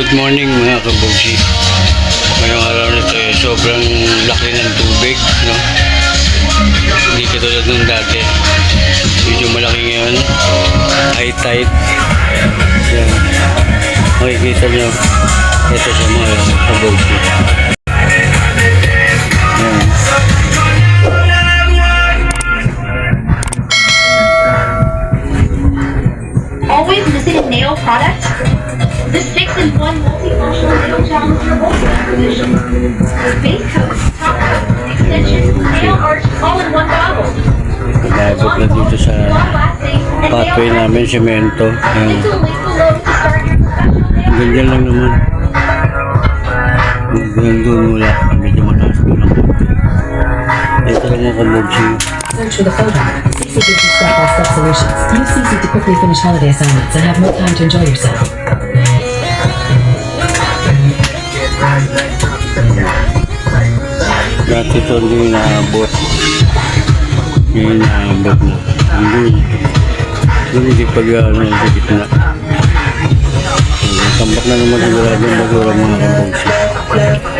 Good morning mga kabugsi. Ngayong araw na ito eh, sobrang laki ng tubig. No? Hindi katulad nung dati. Medyo malaki ngayon. High tide. Yan. Makikita nyo. Ito sa mga kabugsi. Missing a nail product? The six-in-one multifunctional nail gel is your ultimate solution. Base coat, top coat, extensions, nail art, all in one bottle. Nagabot na dito sa pathway namin, semento. Yan. Click the link below to start your professional nail Ganyan lang naman. Ganyan doon wala. Medyo mataas doon ang konti. Ito lang ang kabugsi. Search for the fallback. CC gives you step-by-step solutions. Use CC to quickly finish holiday assignments and have more time to enjoy yourself. Ito hindi naabot. Ngayon naabot na. Hindi. Hindi hindi pag ano, sa gitna. Tambak na naman yung basura mga kabugsi. Hihi.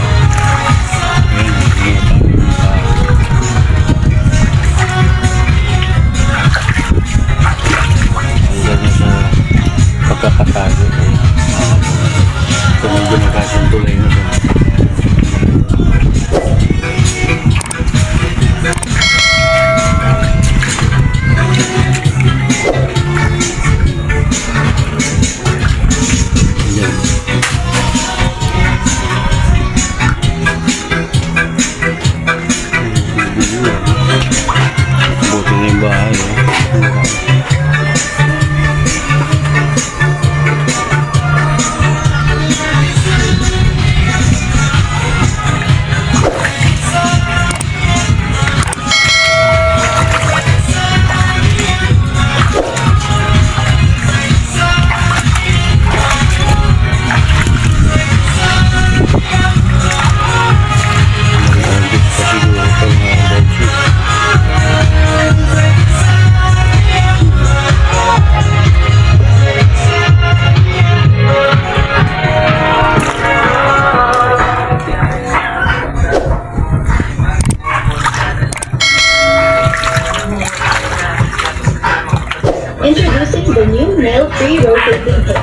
Introducing the new nail-free rotating hip.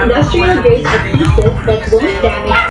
Industrial grade adhesive that won't damage